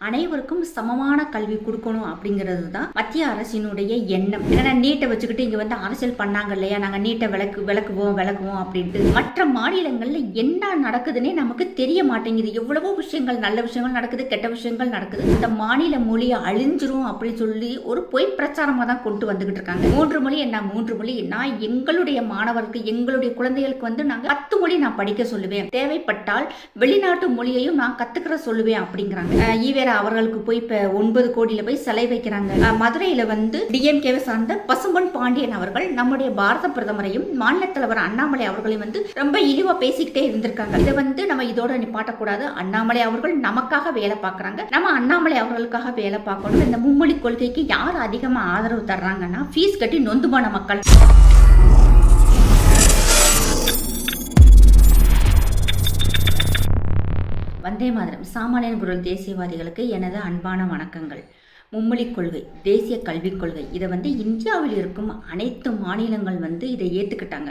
அனைவருக்கும் சமமான கல்வி கொடுக்கணும் அப்படிங்கிறது தான் மத்திய அரசினுடைய எண்ணம். ஏன்னா நீட்டை வச்சுக்கிட்டு இங்கே வந்து அரசியல் பண்ணாங்க இல்லையா? நாங்கள் நீட்டை விளக்கு விளக்குவோம் விளக்குவோம் அப்படின்ட்டு. மற்ற மாநிலங்களில் என்ன நடக்குதுன்னே நமக்கு தெரிய மாட்டேங்குது. எவ்வளவோ விஷயங்கள் நல்ல விஷயங்கள் நடக்குது கெட்ட விஷயங்கள் நடக்குது. இந்த மாநில மொழியை அழிஞ்சிரும் அப்படின்னு சொல்லி ஒரு பொய் பிரச்சாரமாக தான் கொண்டு வந்துகிட்டு இருக்காங்க. மூன்று மொழி என்ன? மூன்று மொழி நான் எங்களுடைய மாணவருக்கு எங்களுடைய குழந்தைகளுக்கு வந்து நாங்கள் பத்து மொழி நான் படிக்க சொல்லுவேன். தேவைப்பட்டால் வெளிநாட்டு மொழியையும் நான் கத்துக்கிற சொல்லுவேன் அப்படிங்கிறாங்க. அஹ் ஈவேரா அவர்களுக்கு போய் இப்போ ஒன்பது கோடியில போய் சிலை வைக்கிறாங்க. மதுரையில வந்து டிஎம்கேவை சார்ந்த பசும்பொன் பாண்டியன் அவர்கள் நம்முடைய பாரத பிரதமரையும் மாநில தலைவர் அண்ணாமலை அவர்களையும் வந்து ரொம்ப இழிவா பேசிக்கிட்டே இருந்திருக்காங்க. இதை வந்து நம்ம இதோட நிப்பாட்டக்கூடாது. அண்ணாமலை அவர்கள் நமக்காக வேலை பார்க்கறாங்க. நம்ம அண்ணாமலை அவர்களுக்காக வேலை பார்க்கணும். இந்த மும்மொழி கொள்கைக்கு யார் அதிகமா ஆதரவு தர்றாங்கன்னா ஃபீஸ் கட்டி நொந்து போன மக்கள். வந்தே மாதரம். சாமானியன் குரல் தேசியவாதிகளுக்கு எனது அன்பான வணக்கங்கள். மும்மொழிக் கொள்கை தேசிய கல்விக் கொள்கை. இதை வந்து இந்தியாவில் இருக்கும் அனைத்து மாநிலங்கள் வந்து இதை ஏற்றுக்கிட்டாங்க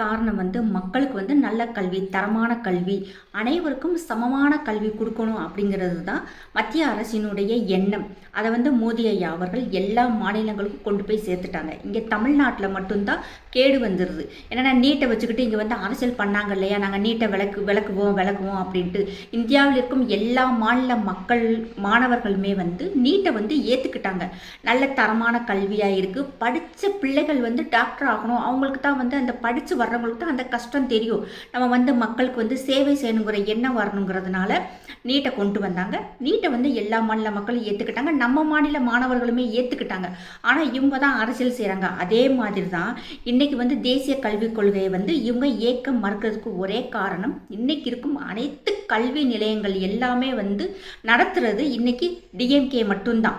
காரணம் வந்து மக்களுக்கு வந்து நல்ல கல்வி தரமான கல்வி அனைவருக்கும் சமமான கல்வி கொடுக்கணும் அப்படிங்கிறது தான் மத்திய அரசினுடைய எண்ணம். அதை வந்து மோடி ஐயா அவர்கள் எல்லா மாநிலங்களுக்கும் கொண்டு போய் சேர்த்துட்டாங்க. இங்கே தமிழ்நாட்டில் மட்டும்தான் கேடு வந்துடுது ஏன்னா நீட்டை வச்சுக்கிட்டு இங்கே வந்து அரசியல் பண்ணாங்க இல்லையா? நாங்கள் நீட்டை விளக்கு விளக்குவோம் விளக்குவோம் அப்படின்ட்டு. இந்தியாவில் இருக்கும் எல்லா மாநில மக்கள் மாணவர்களுமே வந்து நீட்டை வந்து ஏற்றுக்கிட்டாங்க நல்ல தரமான கல்வியாக இருக்குது படித்த பிள்ளைகள் வந்து டாக்டர் ஆகணும். அவங்களுக்கு தான் வந்து அந்த படித்து வர்றவங்களுக்கு தான் அந்த கஷ்டம் தெரியும். நம்ம வந்து மக்களுக்கு வந்து சேவை செய்யணுங்கிற எண்ணம் வரணுங்கிறதுனால நீட்டை கொண்டு வந்தாங்க. நீட்டை வந்து எல்லா மாநில மக்களும் ஏற்றுக்கிட்டாங்க நம்ம மாநில மாணவர்களுமே ஏற்றுக்கிட்டாங்க ஆனால் இவங்க தான் அரசியல் செய்கிறாங்க அதே மாதிரி தான் இன்றைக்கி வந்து தேசிய கல்விக் கொள்கையை வந்து இவங்க ஏற்க மறுக்கிறதுக்கு ஒரே காரணம் இன்றைக்கி இருக்கும் அனைத்து கல்வி நிலையங்கள் எல்லாமே வந்து நடத்துறது இன்னைக்கு டிஎம்கே மட்டும்தான்.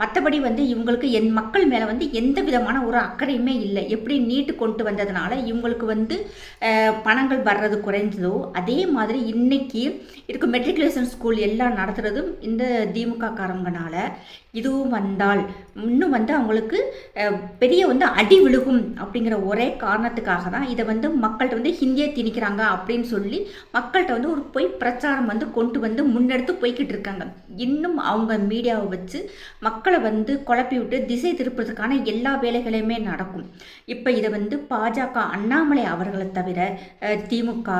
மற்றபடி வந்து இவங்களுக்கு என் மக்கள் மேலே வந்து எந்த விதமான ஒரு அக்கறையுமே இல்லை. எப்படி நீட்டு கொண்டு வந்ததுனால இவங்களுக்கு வந்து பணங்கள் வர்றது குறைஞ்சதோ அதே மாதிரி இன்னைக்கு இருக்கும் மெட்ரிகுலேஷன் ஸ்கூல் எல்லாம் நடத்துகிறதும் இந்த திமுக காரங்கனால இதுவும் வந்தால் இன்னும் வந்து அவங்களுக்கு பெரிய வந்து அடி விழுகும் அப்படிங்கிற ஒரே காரணத்துக்காக தான் இதை வந்து மக்கள்கிட்ட வந்து ஹிந்தியை திணிக்கிறாங்க அப்படின்னு சொல்லி மக்கள்கிட்ட வந்து ஒரு பொய் பிரச்சாரம் வந்து கொண்டு வந்து முன்னெடுத்து போய்கிட்டு இருக்காங்க. இன்னும் அவங்க மீடியாவை வச்சு மக்கள் வந்து குழப்பி விட்டு திசை திருப்புறதுக்கான எல்லா வேலைகளையுமே நடக்கும். இப்போ இதை வந்து பாஜக அண்ணாமலை அவர்களை தவிர திமுக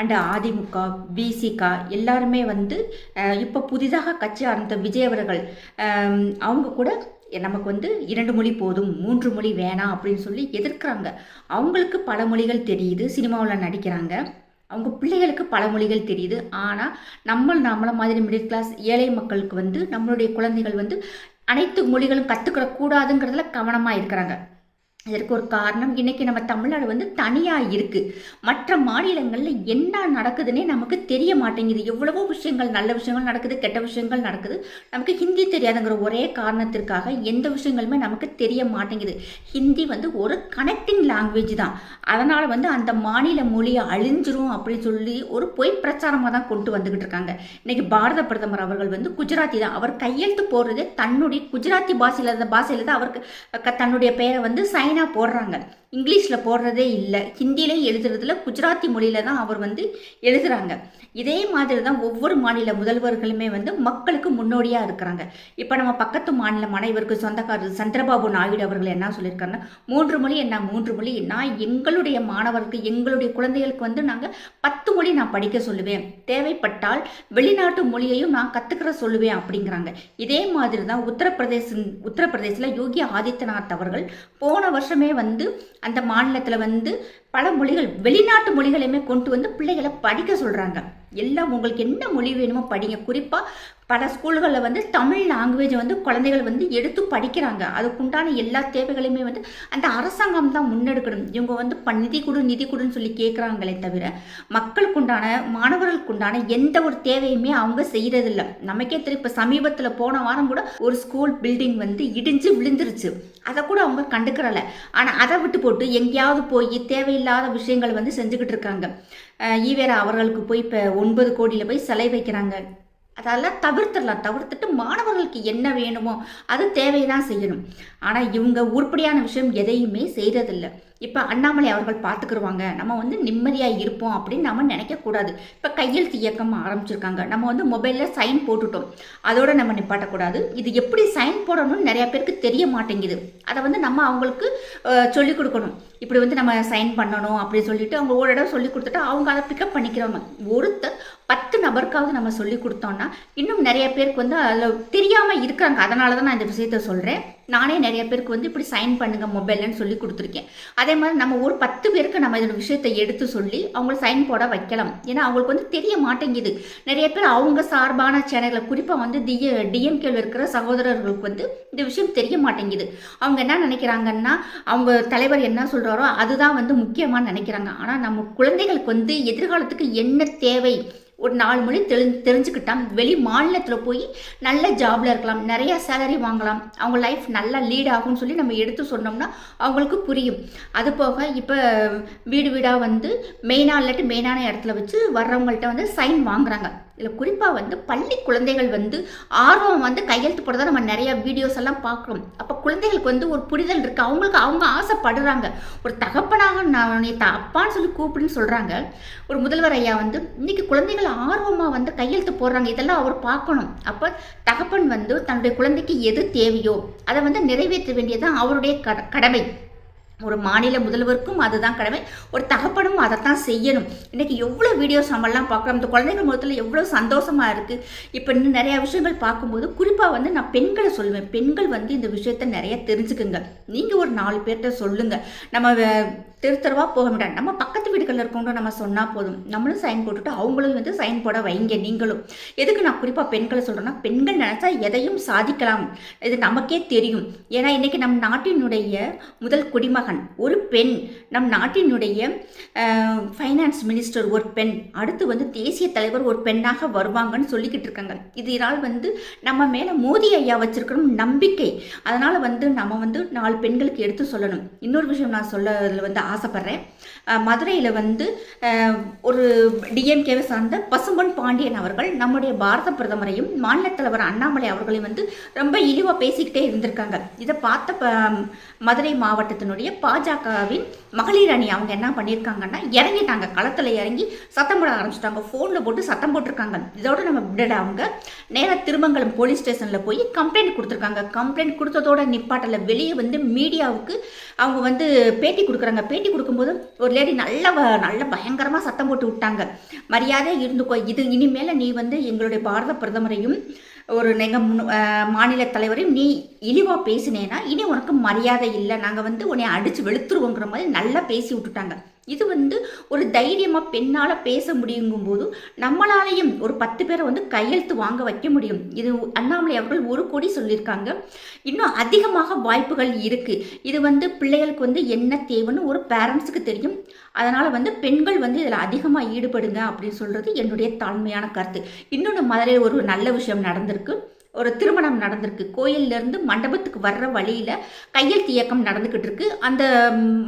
அண்ட் அதிமுக பிசிக எல்லாருமே வந்து இப்போ புதிதாக கட்சி ஆரம்பித்த விஜய் அவர்கள் அவங்க கூட நமக்கு வந்து இரண்டு மொழி போதும் மூன்று மொழி வேணாம் அப்படின்னு சொல்லி எதிர்க்கிறாங்க. அவங்களுக்கு பல மொழிகள் தெரியுது சினிமாவில் நடிக்கிறாங்க. அவங்க பிள்ளைகளுக்கு பல மொழிகள் தெரியுது. ஆனால் நம்ம நம்மள மாதிரி மிடில் கிளாஸ் ஏழை மக்களுக்கு வந்து நம்மளுடைய குழந்தைகள் வந்து அனைத்து மொழிகளும் கற்றுக்கிடக்கூடாதுங்கிறதுல கவனமாக இருக்கிறாங்க. இதற்கு ஒரு காரணம் இன்னைக்கு நம்ம தமிழ்நாடு வந்து தனியாக இருக்குது மற்ற மாநிலங்களில் என்ன நடக்குதுன்னே நமக்கு தெரிய மாட்டேங்குது. எவ்வளவோ விஷயங்கள் நல்ல விஷயங்கள் நடக்குது கெட்ட விஷயங்கள் நடக்குது. நமக்கு ஹிந்தி தெரியாதுங்கிற ஒரே காரணத்திற்காக எந்த விஷயங்களுமே நமக்கு தெரிய மாட்டேங்குது. ஹிந்தி வந்து ஒரு கனெக்டிங் லாங்குவேஜ் தான். அதனால் வந்து அந்த மாநில மொழியை அழிஞ்சிரும் அப்படின்னு சொல்லி ஒரு பொய் பிரச்சாரமாக தான் கொண்டு வந்துக்கிட்டு இருக்காங்க. இன்னைக்கு பாரத பிரதமர் அவர்கள் வந்து குஜராத்தி தான். அவர் கையெழுத்து போடுறதே தன்னுடைய குஜராத்தி பாஷையில் பாஷையில் தான் அவருக்கு க- தன்னுடைய பெயரை வந்து சைன் போடுறாங்க. இங்கிலீஷில் போடுறதே இல்லை. ஹிந்தியிலே எழுதுறதுல குஜராத்தி மொழியில் தான் அவர் வந்து எழுதுறாங்க. இதே மாதிரி தான் ஒவ்வொரு மாநில முதல்வர்களுமே வந்து மக்களுக்கு முன்னோடியாக இருக்கிறாங்க. இப்போ நம்ம பக்கத்து மாநிலமான இவருக்கு சொந்தக்காரர் சந்திரபாபு நாயுடு அவர்கள் என்ன சொல்லியிருக்காருன்னா மூன்று மொழி என்ன மூன்று மொழி? நான் எங்களுடைய மாணவருக்கு எங்களுடைய குழந்தைகளுக்கு வந்து நாங்கள் பத்து மொழி நான் படிக்க சொல்லுவேன். தேவைப்பட்டால் வெளிநாட்டு மொழியையும் நான் கற்றுக்கிற சொல்லுவேன் அப்படிங்கிறாங்க. இதே மாதிரி தான் உத்தரப்பிரதேச உத்தரப்பிரதேசில் யோகி ஆதித்யநாத் அவர்கள் போன வருஷமே வந்து அந்த மாநிலத்தில் வந்து பல மொழிகள் வெளிநாட்டு மொழிகளையுமே கொண்டு வந்து பிள்ளைகளை படிக்க சொல்கிறாங்க எல்லாம் உங்களுக்கு என்ன மொழி வேணுமோ படிங்க. குறிப்பாக பல ஸ்கூல்களில் வந்து தமிழ் லாங்குவேஜை வந்து குழந்தைகள் வந்து எடுத்து படிக்கிறாங்க. அதுக்குண்டான எல்லா தேவைகளையுமே வந்து அந்த அரசாங்கம் தான் முன்னெடுக்கணும். இவங்க வந்து ப நிதி கொடு நிதி கொடுன்னு சொல்லி கேட்குறாங்களே தவிர மக்களுக்குண்டான மாணவர்களுக்குண்டான எந்த ஒரு தேவையுமே அவங்க செய்கிறதில்ல நமக்கே தெரியும் இப்போ சமீபத்தில் போன வாரம் கூட ஒரு ஸ்கூல் பில்டிங் வந்து இடிஞ்சு விழுந்துருச்சு. அதை கூட அவங்க கண்டுக்கிறல. ஆனால் அதை விட்டு போட்டு எங்கேயாவது போய் தேவையில்லை தேவையில்லாத விஷயங்கள் வந்து செஞ்சுக்கிட்டு இருக்காங்க. ஈவேரா அவர்களுக்கு போய் இப்போ ஒன்பது கோடியில் போய் சிலை வைக்கிறாங்க. அதெல்லாம் தவிர்த்துடலாம். தவிர்த்துட்டு மாணவர்களுக்கு என்ன வேணுமோ அது தேவைதான் செய்யணும். ஆனால் இவங்க உருப்படியான விஷயம் எதையுமே செய்கிறதில்லை இப்போ அண்ணாமலை அவர்கள் பார்த்துக்குருவாங்க. நம்ம வந்து நிம்மதியாக இருப்போம் அப்படின்னு நம்ம நினைக்கக்கூடாது. இப்போ கையெழுத்து இயக்கம் ஆரம்பிச்சிருக்காங்க. நம்ம வந்து மொபைலில் சைன் போட்டுட்டோம். அதோட நம்ம நிப்பாட்டக்கூடாது. இது எப்படி சைன் போடணும்னு நிறையா பேருக்கு தெரிய மாட்டேங்குது. அதை வந்து நம்ம அவங்களுக்கு சொல்லிக் கொடுக்கணும். இப்படி வந்து நம்ம சைன் பண்ணணும் அப்படின்னு சொல்லிட்டு அவங்க ஒரு இடம் சொல்லி கொடுத்துட்டு அவங்க அதை பிக்கப் பண்ணிக்கிறவங்க ஒருத்தர் பத்து நபருக்காவது நம்ம சொல்லி கொடுத்தோம்னா இன்னும் நிறைய பேருக்கு வந்து அதில் தெரியாமல் இருக்கிறாங்க அதனால தான் நான் இந்த விஷயத்த சொல்கிறேன் நானே நிறைய பேருக்கு வந்து இப்படி சைன் பண்ணுங்க மொபைல்னு சொல்லி கொடுத்துருக்கேன். அதே மாதிரி நம்ம ஒரு பத்து பேருக்கு நம்ம இதோட விஷயத்தை எடுத்து சொல்லி அவங்கள சைன் போட வைக்கலாம். ஏன்னா அவங்களுக்கு வந்து தெரிய மாட்டேங்குது. நிறைய பேர் அவங்க சார்பான சேனல்களை குறிப்பாக வந்து டிஎ டிஎம்கேல இருக்கிற சகோதரர்களுக்கு வந்து இந்த விஷயம் தெரிய மாட்டேங்குது. அவங்க என்ன நினைக்கிறாங்கன்னா அவங்க தலைவர் என்ன சொல்கிறாரோ அதுதான் வந்து முக்கியமாக நினைக்கிறாங்க. ஆனால் நம்ம குழந்தைகளுக்கு வந்து எதிர்காலத்துக்கு என்ன தேவை? ஒரு நாலு மொழி தெளி தெரிஞ்சுக்கிட்டா வெளி மாநிலத்தில் போய் நல்ல ஜாபில் இருக்கலாம். நிறையா சேலரி வாங்கலாம். அவங்க லைஃப் நல்லா லீட் ஆகும்னு சொல்லி நம்ம எடுத்து சொன்னோம்னா அவங்களுக்கு புரியும். அது போக இப்போ வீடு வீடாக வந்து மெயினாக இல்லாட்டி மெயினான இடத்துல வச்சு வர்றவங்கள்ட்ட வந்து சைன் வாங்குறாங்க. இதில் குறிப்பாக வந்து பள்ளி குழந்தைகள் வந்து ஆர்வம் வந்து கையெழுத்து போடுறத நம்ம நிறைய வீடியோஸ் எல்லாம் பார்க்குறோம். அப்போ குழந்தைகளுக்கு வந்து ஒரு புரிதல் இருக்குது அவங்களுக்கு அவங்க ஆசைப்படுறாங்க. ஒரு தகப்பனாக நான் உன்னை த அப்பான்னு சொல்லி கூப்பிடுன்னு சொல்கிறாங்க ஒரு முதல்வர் ஐயா வந்து இன்னைக்கு குழந்தைகள் ஆர்வமாக வந்து கையெழுத்து போடுறாங்க. இதெல்லாம் அவர் பார்க்கணும். அப்போ தகப்பன் வந்து தன்னுடைய குழந்தைக்கு எது தேவையோ அதை வந்து நிறைவேற்ற வேண்டியதுதான் அவருடைய கடமை. ஒரு மாநில முதல்வருக்கும் அதுதான் கடமை. ஒரு தகப்பனும் அதைத்தான் செய்யணும். இன்றைக்கி எவ்வளோ வீடியோஸ் நம்மளாம் பார்க்குறோம். இந்த குழந்தைகள் முகத்தில் எவ்வளோ சந்தோஷமாக இருக்குது இப்போ இன்னும் நிறையா விஷயங்கள் பார்க்கும்போது குறிப்பாக வந்து நான் பெண்களை சொல்லுவேன். பெண்கள் வந்து இந்த விஷயத்த நிறைய தெரிஞ்சுக்குங்க. நீங்கள் ஒரு நாலு பேர்கிட்ட சொல்லுங்கள் நம்ம தெரு தெருவாக போக வேண்டாம் நம்ம பக்கத்து வீடுகளில் இருக்கவங்க நம்ம சொன்னால் போதும். நம்மளும் சைன் போட்டுட்டு அவங்களும் வந்து சைன் போட வைங்க நீங்களும். எதுக்கு நான் குறிப்பாக பெண்களை சொல்கிறேன்னா பெண்கள் நினச்சா எதையும் சாதிக்கலாம். இது நமக்கே தெரியும். ஏன்னா இன்றைக்கி நம் நாட்டினுடைய முதல் குடிமகன் ஒரு பெண். நம் நாட்டினுடைய ஃபைனான்ஸ் மினிஸ்டர் ஒரு பெண். அடுத்து வந்து தேசிய தலைவர் ஒரு பெண்ணாக வருவாங்கன்னு சொல்லிக்கிட்டு இருக்காங்க. இதனால் வந்து நம்ம மேலே மோதி ஐயா வச்சுருக்கணும் நம்பிக்கை. அதனால் வந்து நம்ம வந்து நாலு பெண்களுக்கு எடுத்து சொல்லணும். இன்னொரு விஷயம் நான் சொல்ல வந்து ஆசைப்பட்றேன். மதுரையில் வந்து ஒரு டிஎம்கேவை சார்ந்த பசும்பொன் பாண்டியன் அவர்கள் நம்முடைய பாரத பிரதமரையும் மாநில தலைவர் அண்ணாமலை அவர்களையும் வந்து ரொம்ப இழிவாக பேசிக்கிட்டே இருந்திருக்காங்க. இதை பார்த்த மதுரை மாவட்டத்தினுடைய பாஜகவின் மகளிர் அணி அவங்க என்ன பண்ணியிருக்காங்கன்னா இறங்கிட்டாங்க. களத்தில் இறங்கி சத்தம் போட ஆரம்பிச்சிட்டாங்க. ஃபோனில் போட்டு சத்தம் போட்டிருக்காங்க. இதோட நம்ம விடல அவங்க. நேராக திருமங்கலம் போலீஸ் ஸ்டேஷனில் போய் கம்ப்ளைண்ட் கொடுத்துருக்காங்க. கம்ப்ளைண்ட் கொடுத்ததோட நிப்பாட்டில் வெளியே வந்து மீடியாவுக்கு அவங்க வந்து பேட்டி கொடுக்குறாங்க. பேட்டி கொடுக்கும்போது ஒரு லேடி நல்ல நல்ல பயங்கரமாக சத்தம் போட்டு விட்டாங்க. மரியாதை இருந்துக்கோ இது இனிமேல் நீ வந்து எங்களுடைய பாரத பிரதமரையும் ஒரு எங்கள் மாநில தலைவரையும் நீ இழிவாக பேசினேன்னா இனி உனக்கு மரியாதை இல்லை. நாங்கள் வந்து உன்னை அடித்து வெளுத்துருவோங்கிற மாதிரி நல்லா பேசி விட்டுட்டாங்க. இது வந்து ஒரு தைரியமாக பெண்ணால் பேச முடியுங்கும் போது நம்மளாலையும் ஒரு பத்து பேரை வந்து கையெழுத்து வாங்க வைக்க முடியும். இது அண்ணாமலை அவர்கள் ஒரு கோடி சொல்லியிருக்காங்க. இன்னும் அதிகமாக வாய்ப்புகள் இருக்குது இது வந்து பிள்ளைகளுக்கு வந்து என்ன தேவைன்னு ஒரு பேரண்ட்ஸுக்கு தெரியும். அதனால் வந்து பெண்கள் வந்து இதில் அதிகமாக ஈடுபடுங்க அப்படின்னு சொல்கிறது என்னுடைய தாழ்மையான கருத்து. இன்னொன்று மதுரையில் ஒரு நல்ல விஷயம் நடந்திருக்கு. ஒரு திருமணம் நடந்திருக்கு. கோயிலேருந்து மண்டபத்துக்கு வர்ற வழியில் கையெழுத்து இயக்கம் நடந்துக்கிட்டு இருக்கு. அந்த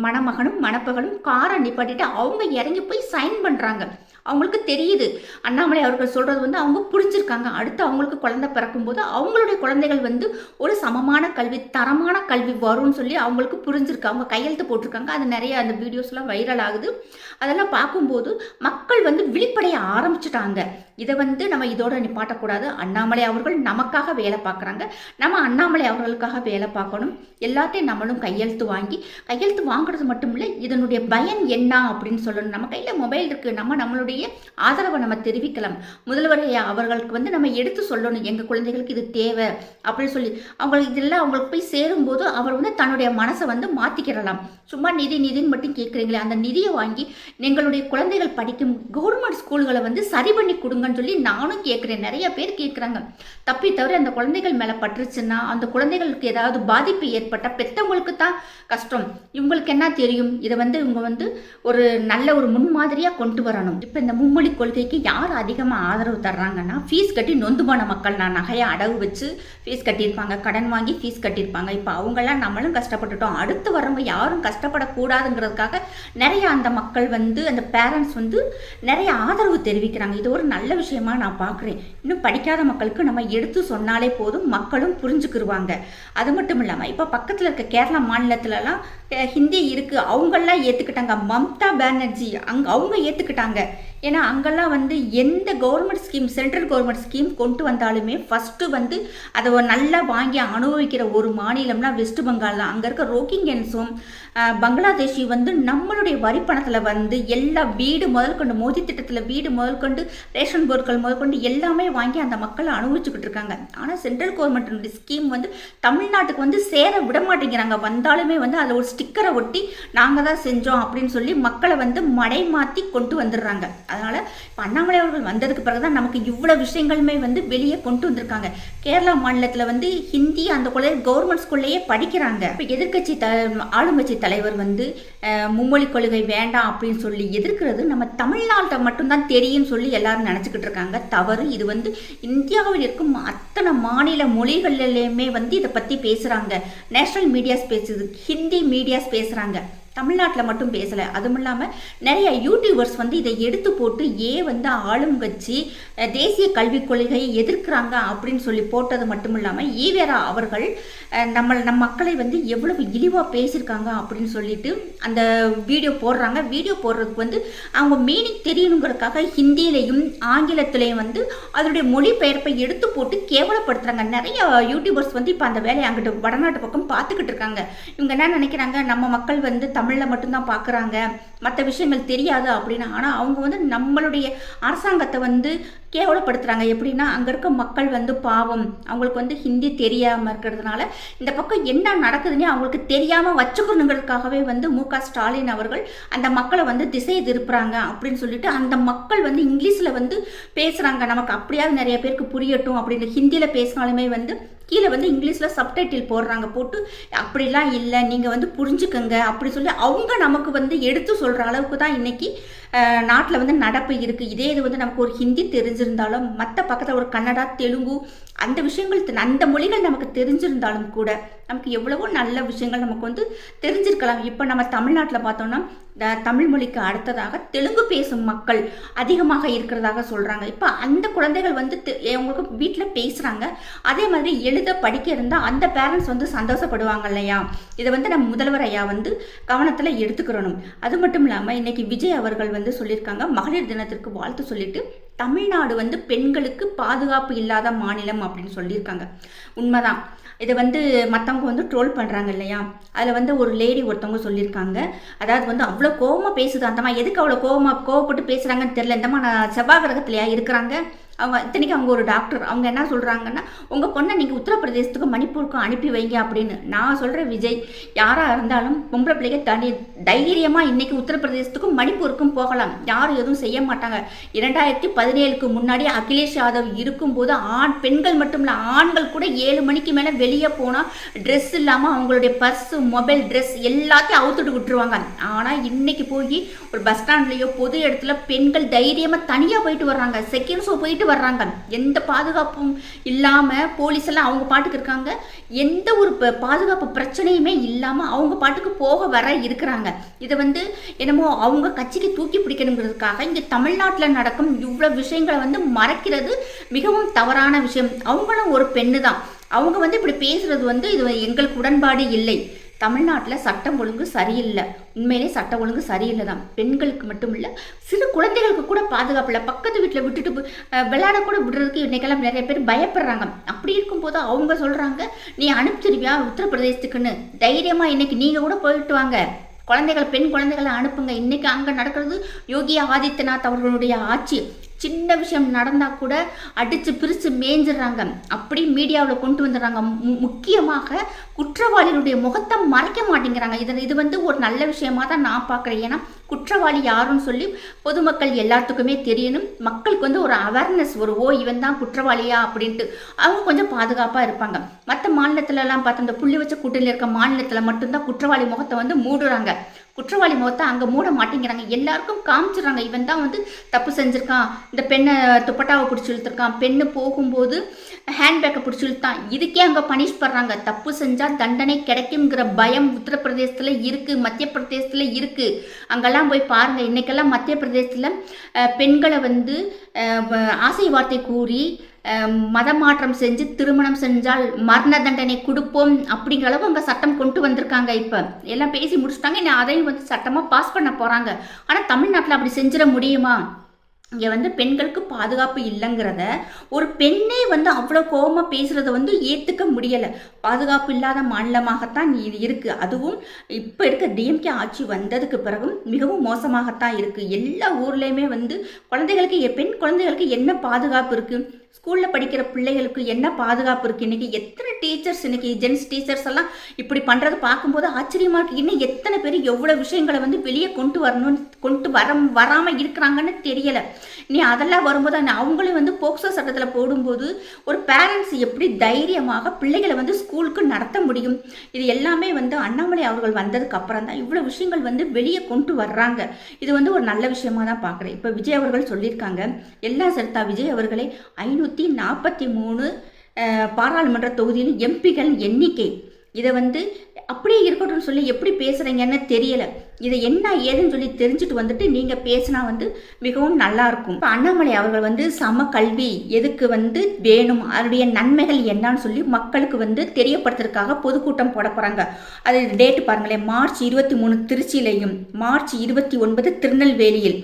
மணமகனும் மணப்பகனும் காரை நிப்பாட்டிட்டு அவங்க இறங்கி போய் சைன் பண்ணுறாங்க அவங்களுக்கு தெரியுது. அண்ணாமலை அவர்கள் சொல்கிறது வந்து அவங்க புரிஞ்சிருக்காங்க. அடுத்து அவங்களுக்கு குழந்தை பிறக்கும்போது அவங்களுடைய குழந்தைகள் வந்து ஒரு சமமான கல்வி தரமான கல்வி வரும்னு சொல்லி அவங்களுக்கு புரிஞ்சிருக்கு. அவங்க கையெழுத்து போட்டிருக்காங்க. அது நிறைய அந்த வீடியோஸ்லாம் வைரல் ஆகுது. அதெல்லாம் பார்க்கும்போது மக்கள் வந்து விழிப்படைய ஆரம்பிச்சிட்டாங்க. இதை வந்து நம்ம இதோட நிப்பாட்டக்கூடாது. அண்ணாமலை அவர்கள் நமக்காக வேலை பார்க்குறாங்க. நம்ம அண்ணாமலை அவர்களுக்காக வேலை பார்க்கணும். எல்லாத்தையும் நம்மளும் கையெழுத்து வாங்கி கையெழுத்து வாங்குறது மட்டும் இல்லை இதனுடைய பயன் என்ன அப்படின்னு சொல்லணும். நம்ம கையில் மொபைல் இருக்குது நம்ம நம்மளுடைய ஆதரவை நம்ம தெரிவிக்கலாம். முதல்வர் அவர்களுக்கு வந்து நம்ம எடுத்து சொல்லணும். எங்கள் குழந்தைகளுக்கு இது தேவை அப்படின்னு சொல்லி. அவங்களுக்கு இதெல்லாம் அவங்களுக்கு போய் சேரும்போது அவர் வந்து தன்னுடைய மனசை வந்து மாற்றிக்கிறலாம் சும்மா நிதி நிதின்னு மட்டும் கேட்குறீங்களே அந்த நிதியை வாங்கி எங்களுடைய குழந்தைகள் படிக்கும் கவர்மெண்ட் ஸ்கூல்களை வந்து சரி பண்ணி கொடுங்கன்னு சொல்லி நானும் கேட்குறேன். நிறைய பேர் கேட்குறாங்க. தப்பி தவிர அந்த குழந்தைகள் மேலே பட்டுருச்சுன்னா அந்த குழந்தைகளுக்கு ஏதாவது பாதிப்பு ஏற்பட்டால் பெற்றவங்களுக்கு தான் கஷ்டம். இவங்களுக்கு என்ன தெரியும்? இதை வந்து இவங்க வந்து ஒரு நல்ல ஒரு முன்மாதிரியாக கொண்டு வரணும். இப்போ இந்த மும்மொழி கொள்கைக்கு யார் அதிகமாக ஆதரவு தர்றாங்கன்னா ஃபீஸ் கட்டி நொந்து போன மக்கள் நான் நகையை அடகு வச்சு ஃபீஸ் கட்டியிருப்பாங்க கடன் வாங்கி ஃபீஸ் கட்டியிருப்பாங்க. இப்போ அவங்கெல்லாம் நம்மளும் கஷ்டப்பட்டுட்டோம். அடுத்து வரவங்க யாரும் கஷ்டப்படக்கூடாதுங்கிறதுக்காக நிறைய அந்த மக்கள் வந்து அந்த பேரண்ட்ஸ் வந்து நிறைய ஆதரவு தெரிவிக்கிறாங்க. இது ஒரு நல்ல விஷயமா நான் பார்க்குறேன். இன்னும் படிக்காத மக்களுக்கு நம்ம எடுத்து சொன்னாலே போதும் மக்களும் புரிஞ்சுக்கிருவாங்க. அது மட்டும் இல்லாமல் இப்போ பக்கத்தில் இருக்க கேரளா மாநிலத்திலலாம் ஹிந்தி இருக்குது அவங்கெல்லாம் ஏற்றுக்கிட்டாங்க மம்தா பானர்ஜி அங்கே அவங்க ஏற்றுக்கிட்டாங்க ஏன்னா அங்கெல்லாம் வந்து எந்த government scheme central government scheme கொண்டு வந்தாலுமே ஃபஸ்ட்டு வந்து அதை நல்லா வாங்கி அனுபவிக்கிற ஒரு மாநிலம்னா வெஸ்ட் பெங்கால் தான். அங்கே இருக்க ரோக்கிங்கன்ஸும் பங்களாதேஷி வந்து நம்மளுடைய வரி பணத்தில் வந்து எல்லா வீடு முதல் கொண்டு மோதி திட்டத்தில் வீடு முதல் கொண்டு ரேஷன் பொருட்கள் முதல் கொண்டு எல்லாமே வாங்கி அந்த மக்களை அனுபவிச்சுக்கிட்டு இருக்காங்க. ஆனால் சென்ட்ரல் கவர்மெண்ட் ஸ்கீம் வந்து தமிழ்நாட்டுக்கு வந்து சேர விட மாட்டேங்கிறாங்க. வந்தாலுமே வந்து அதில் ஒரு ஸ்டிக்கரை ஒட்டி நாங்கள் தான் செஞ்சோம் அப்படின்னு சொல்லி மக்களை வந்து மடை மாற்றி கொண்டு வந்துடுறாங்க. அதனால் இப்போ அண்ணாமலை அவர்கள் வந்ததுக்கு பிறகு தான் நமக்கு இவ்வளோ விஷயங்களுமே வந்து வெளியே கொண்டு வந்திருக்காங்க. கேரளா மாநிலத்தில் வந்து ஹிந்தி அந்த குழந்தை கவர்மெண்ட் ஸ்கூல்லையே படிக்கிறாங்க. இப்போ எதிர்க்கட்சி த ஆளுங்கட்சி தலைவர் வந்து மும்மொழி கொள்கை வேண்டாம் அப்படின்னு சொல்லி எதிர்க்கிறது நம்ம தமிழ்நாட்டை மட்டும்தான் தெரியும்னு சொல்லி எல்லாரும் நினச்சிக்கிட்டு இருக்காங்க. தவறு. இது வந்து இந்தியாவில் இருக்கும் அத்தனை மாநில மொழிகள்லையுமே வந்து இதை பற்றி பேசுகிறாங்க நேஷனல் மீடியாஸ் பேசுது. ஹிந்தி மீடியாஸ் பேசுகிறாங்க தமிழ்நாட்டில் மட்டும் பேசலை. அதுவும் இல்லாமல் நிறைய யூடியூபர்ஸ் வந்து இதை எடுத்து போட்டு ஏன் வந்து ஆளும் கட்சி தேசிய கல்விக் கொள்கையை எதிர்க்கிறாங்க அப்படின்னு சொல்லி போட்டது மட்டும் இல்லாமல் ஈவேரா அவர்கள் நம்ம நம் மக்களை வந்து எவ்வளவு இழிவாக பேசியிருக்காங்க அப்படின்னு சொல்லிட்டு அந்த வீடியோ போடுறாங்க. வீடியோ போடுறதுக்கு வந்து அவங்க மீனிங் தெரியணுங்கிறதுக்காக ஹிந்தியிலையும் ஆங்கிலத்திலையும் வந்து அதனுடைய மொழிபெயர்ப்பை எடுத்து போட்டு கேவலப்படுத்துகிறாங்க நிறைய யூடியூபர்ஸ் வந்து இப்போ அந்த வேலையை அங்கிட்டு வடநாட்டு பக்கம் பார்த்துக்கிட்டு இருக்காங்க. இவங்க என்ன நினைக்கிறாங்க? நம்ம மக்கள் வந்து தமிழில் மட்டும்தான் பார்க்குறாங்க மற்ற விஷயங்கள் தெரியாது அப்படின்னு. ஆனால் அவங்க வந்து நம்மளுடைய அரசாங்கத்தை வந்து கேவலப்படுத்துகிறாங்க எப்படின்னா அங்கே இருக்க மக்கள் வந்து பாவம். அவங்களுக்கு வந்து ஹிந்தி தெரியாமல் இருக்கிறதுனால இந்த பக்கம் என்ன நடக்குதுன்னே அவங்களுக்கு தெரியாமல் வச்சுக்கணுங்கிறதுக்காகவே வந்து மு ஸ்டாலின் அவர்கள் அந்த மக்களை வந்து திசை திருப்புறாங்க அப்படின்னு சொல்லிட்டு அந்த மக்கள் வந்து இங்கிலீஷில் வந்து பேசுகிறாங்க நமக்கு அப்படியாவது நிறைய பேருக்கு புரியட்டும் அப்படின்னு. ஹிந்தியில் பேசினாலுமே வந்து கீழே வந்து இங்கிலீஷில் சப்டைட்டில் போடுறாங்க போட்டு அப்படிலாம் இல்லை நீங்கள் வந்து புரிஞ்சுக்கங்க அப்படி சொல்லி அவங்க நமக்கு வந்து எடுத்து சொல்கிற அளவுக்கு தான் இன்றைக்கி நாட்டில் வந்து நடப்பு இருக்குது இதே இது வந்து நமக்கு ஒரு ஹிந்தி தெரிஞ்சிருந்தாலும் மற்ற பக்கத்தில் ஒரு கன்னடா தெலுங்கு அந்த விஷயங்கள் அந்த மொழிகள் நமக்கு தெரிஞ்சிருந்தாலும் கூட நமக்கு எவ்வளவோ நல்ல விஷயங்கள் நமக்கு வந்து தெரிஞ்சிருக்கலாம். இப்போ நம்ம தமிழ்நாட்டில் பார்த்தோம்னா தமிழ் மொழிக்கு அடுத்ததாக தெலுங்கு பேசும் மக்கள் அதிகமாக இருக்கிறதாக சொல்கிறாங்க இப்போ அந்த குழந்தைகள் வந்து அவங்களுக்கு வீட்டில் பேசுகிறாங்க அதே மாதிரி எழுத படிக்க இருந்தால் அந்த பேரண்ட்ஸ் வந்து சந்தோஷப்படுவாங்க இல்லையா? இதை வந்து நம்ம முதல்வர் ஐயா வந்து கவனத்தில் எடுத்துக்கிறணும். அது மட்டும் இல்லாமல் இன்னைக்கு விஜய் அவர்கள் வந்து சொல்லியிருக்காங்க மகளிர் தினத்திற்கு வாழ்த்து சொல்லிட்டு தமிழ்நாடு வந்து பெண்களுக்கு பாதுகாப்பு இல்லாத மாநிலம் அப்படின்னு சொல்லியிருக்காங்க. உண்மைதான். இதை வந்து மற்றவங்க வந்து ட்ரோல் பண்ணுறாங்க இல்லையா? அதில் வந்து ஒரு லேடி ஒருத்தவங்க சொல்லியிருக்காங்க. அதாவது வந்து அவ்வளோ கோபமாக பேசுது. அந்தம்மா எதுக்கு அவ்வளோ கோபமாக கோவப்பட்டு பேசுகிறாங்கன்னு தெரில இந்தம்மா நான் செவ்வாய் கிரகத்துலையா இருக்கிறாங்க? அவங்க இத்தனைக்கு அவங்க ஒரு டாக்டர் அவங்க என்ன சொல்கிறாங்கன்னா உங்கள் பொண்ணை நீங்கள் உத்தரப்பிரதேசத்துக்கும் மணிப்பூருக்கும் அனுப்பி வைங்க அப்படின்னு. நான் சொல்கிற விஜய் யாராக இருந்தாலும் பொம்பளை பிள்ளைங்க தனி தைரியமாக இன்னைக்கு உத்தரப்பிரதேசத்துக்கும் மணிப்பூருக்கும் போகலாம். யாரும் எதுவும் செய்ய மாட்டாங்க. இரண்டாயிரத்தி பதினேழுக்கு முன்னாடி அகிலேஷ் யாதவ் இருக்கும்போது ஆண் பெண்கள் மட்டும் இல்லை ஆண்கள் கூட ஏழு மணிக்கு மேலே வெளியே போனால் ட்ரெஸ் இல்லாமல் அவங்களுடைய பர்ஸு மொபைல் ட்ரெஸ் எல்லாத்தையும் அவுத்துட்டு விட்டுருவாங்க. ஆனால் இன்னைக்கு போய் ஒரு பஸ் ஸ்டாண்ட்லேயோ பொது இடத்துல பெண்கள் தைரியமாக தனியாக போயிட்டு வர்றாங்க. செகண்ட் ஷோ போயிட்டு வர்றாங்க. எந்த பாதுகாப்பும் இல்லாமல் போலீஸ் எல்லாம் அவங்க பாட்டுக்கு இருக்காங்க. எந்த ஒரு ப- பாதுகாப்பு பிரச்சனையுமே இல்லாமல் அவங்க பாட்டுக்கு போக வர இருக்கிறாங்க. இதை வந்து என்னமோ அவங்க கட்சிக்கு தூக்கி பிடிக்கணுங்கிறதுக்காக இங்கே தமிழ்நாட்டில் நடக்கும் இவ்வளோ விஷயங்களை வந்து மறைக்கிறது மிகவும் தவறான விஷயம். அவங்களும் ஒரு பெண்ணு தான் அவங்க வந்து இப்படி பேசுறது வந்து இது எங்களுக்கு உடன்பாடு இல்லை. தமிழ்நாட்டில் சட்டம் ஒழுங்கு சரியில்லை. உண்மையிலே சட்டம் ஒழுங்கு சரியில்லை தான் பெண்களுக்கு மட்டும் இல்லை சிறு குழந்தைகளுக்கு கூட பாதுகாப்பு இல்லை பக்கத்து வீட்டில் விட்டுட்டு போய், விளையாட கூட விடுறதுக்கு இன்றைக்கெல்லாம் நிறைய பேர் பயப்படுறாங்க. அப்படி இருக்கும்போது அவங்க சொல்கிறாங்க நீ அனுப்பிச்சிருவியா உத்தரப்பிரதேசத்துக்குன்னு? தைரியமாக இன்னைக்கு நீங்கள் கூட போயிட்டு வாங்க. குழந்தைகள் பெண் குழந்தைகளை அனுப்புங்க. இன்னைக்கு அங்கே நடக்கிறது யோகி ஆதித்யநாத் அவர்களுடைய ஆட்சி. சின்ன விஷயம் நடந்தால் கூட அடித்து பிரித்து மேய்ஞ்சிடுறாங்க அப்படி மீடியாவில் கொண்டு வந்துடுறாங்க. மு- முக்கியமாக குற்றவாளிகளுடைய முகத்தை மறைக்க மாட்டேங்கிறாங்க. இது இது வந்து ஒரு நல்ல விஷயமா தான் நான் பார்க்குறேன். ஏன்னா குற்றவாளி யாருன்னு சொல்லி பொதுமக்கள் எல்லாத்துக்குமே தெரியணும். மக்களுக்கு வந்து ஒரு அவேர்னஸ் ஒரு ஓ இவன் தான் குற்றவாளியா அப்படின்ட்டு அவங்க கொஞ்சம் பாதுகாப்பாக இருப்பாங்க. மற்ற மாநிலத்திலலாம் பார்த்தா அந்த புள்ளி வச்ச கூட்டணியில் இருக்க மாநிலத்தில் மட்டும்தான் குற்றவாளி முகத்தை வந்து மூடுறாங்க. குற்றவாளி முகத்தை அங்கே மூட மாட்டேங்கிறாங்க. எல்லாருக்கும் காமிச்சிடுறாங்க. இவன் தான் வந்து தப்பு செஞ்சுருக்கான். இந்த பெண்ணை துப்பட்டாவை பிடிச்சி இழுத்துருக்கான். பெண்ணு போகும்போது ஹேண்ட்பேக்கை பிடிச்சி இழுத்தான். இதுக்கே அங்கே பனிஷ் பண்ணுறாங்க தப்பு செஞ்சால் தண்டனை கிடைக்குங்கிற பயம் உத்தரப்பிரதேசத்தில் இருக்குது மத்திய பிரதேசத்தில் இருக்குது அங்கெல்லாம் போய் பாருங்கள் இன்றைக்கெல்லாம் மத்திய பிரதேசத்தில் பெண்களை வந்து ஆசை வார்த்தை கூறி மதம் மாற்றம் செஞ்சு திருமணம் செஞ்சால் மரண தண்டனை கொடுப்போம் அப்படிங்கிற அளவு அங்கே சட்டம் கொண்டு வந்திருக்காங்க இப்போ. எல்லாம் பேசி முடிச்சுட்டாங்க. இனி அதையும் வந்து சட்டமாக பாஸ் பண்ண போகிறாங்க ஆனால் தமிழ்நாட்டில் அப்படி செஞ்சிட முடியுமா? இங்கே வந்து பெண்களுக்கு பாதுகாப்பு இல்லைங்கிறத ஒரு பெண்ணே வந்து அவ்வளோ கோபமாக பேசுகிறத வந்து ஏற்றுக்க முடியலை. பாதுகாப்பு இல்லாத மாநிலமாகத்தான் இது இருக்குது அதுவும் இப்போ இருக்க டிஎம்கே ஆட்சி வந்ததுக்கு பிறகும் மிகவும் மோசமாகத்தான் இருக்குது எல்லா ஊர்லேயுமே வந்து குழந்தைகளுக்கு எ- பெண் குழந்தைகளுக்கு என்ன பாதுகாப்பு இருக்குது ஸ்கூலில் படிக்கிற பிள்ளைகளுக்கு என்ன பாதுகாப்பு இருக்குது இன்றைக்கி எத்தனை டீச்சர்ஸ் இன்றைக்கி ஜென்ஸ் டீச்சர்ஸ் எல்லாம் இப்படி பண்ணுறது பார்க்கும்போது ஆச்சரியமாக இருக்குது இன்னும் எத்தனை பேர் எவ்வளோ விஷயங்களை வந்து வெளியே கொண்டு வரணும்னு கொண்டு வர வராமல் இருக்கிறாங்கன்னு தெரியலை. நீ அதெல்லாம் வரும்போது அந்த அவங்களையும் வந்து போக்சோ சட்டத்தில் போடும்போது ஒரு பேரண்ட்ஸ் எப்படி தைரியமாக பிள்ளைகளை வந்து ஸ்கூலுக்கு நடத்த முடியும்? இது எல்லாமே வந்து அண்ணாமலை அவர்கள் வந்ததுக்கு அப்புறம் தான் இவ்வளோ விஷயங்கள் வந்து வெளியே கொண்டு வர்றாங்க. இது வந்து ஒரு நல்ல விஷயமா தான் பார்க்குறேன். இப்போ விஜய் அவர்கள் சொல்லியிருக்காங்க எல்லா சரிதா விஜய் அவர்களே முந்நூற்றி நாற்பத்தி மூணு பாராளுமன்ற தொகுதியில் எம்பிகள் எண்ணிக்கை. இதை வந்து அப்படியே இருக்கட்டும்னு சொல்லி எப்படி பேசுகிறீங்கன்னு தெரியலை. இதை என்ன ஏதுன்னு சொல்லி தெரிஞ்சுட்டு வந்துட்டு நீங்கள் பேசினா வந்து மிகவும் நல்லாயிருக்கும். இப்போ அண்ணாமலை அவர்கள் வந்து சம கல்வி எதுக்கு வந்து வேணும்? அதனுடைய நன்மைகள் என்னன்னு சொல்லி மக்களுக்கு வந்து தெரியப்படுத்துறதுக்காக பொதுக்கூட்டம் போட போகிறாங்க அது டேட்டு பாருங்களேன். மார்ச் இருபத்தி மூணு திருச்சியிலையும் மார்ச் இருபத்தி ஒன்பது திருநெல்வேலியில்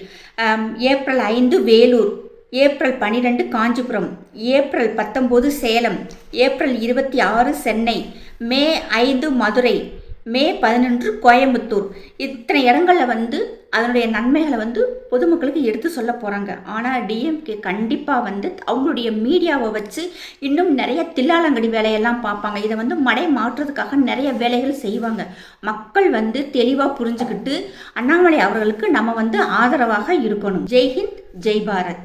ஏப்ரல் ஐந்து வேலூர். ஏப்ரல் பன்னிரெண்டு காஞ்சிபுரம் ஏப்ரல் பத்தொம்போது சேலம் ஏப்ரல் இருபத்தி ஆறு சென்னை மே ஐந்து மதுரை மே பதினொன்று கோயம்புத்தூர். இத்தனை இடங்களில் வந்து அதனுடைய நன்மைகளை வந்து பொதுமக்களுக்கு எடுத்து சொல்ல போகிறாங்க ஆனால் டிஎம்கே கண்டிப்பாக வந்து அவங்களுடைய மீடியாவை வச்சு இன்னும் நிறைய தில்லாலங்கடி வேலையெல்லாம் பார்ப்பாங்க. இதை வந்து மடை மாற்றுறதுக்காக நிறைய வேலைகள் செய்வாங்க. மக்கள் வந்து தெளிவாக புரிஞ்சுக்கிட்டு அண்ணாமலை அவர்களுக்கு நம்ம வந்து ஆதரவாக இருக்கணும். ஜெய்ஹிந்த் ஜெய் பாரத்.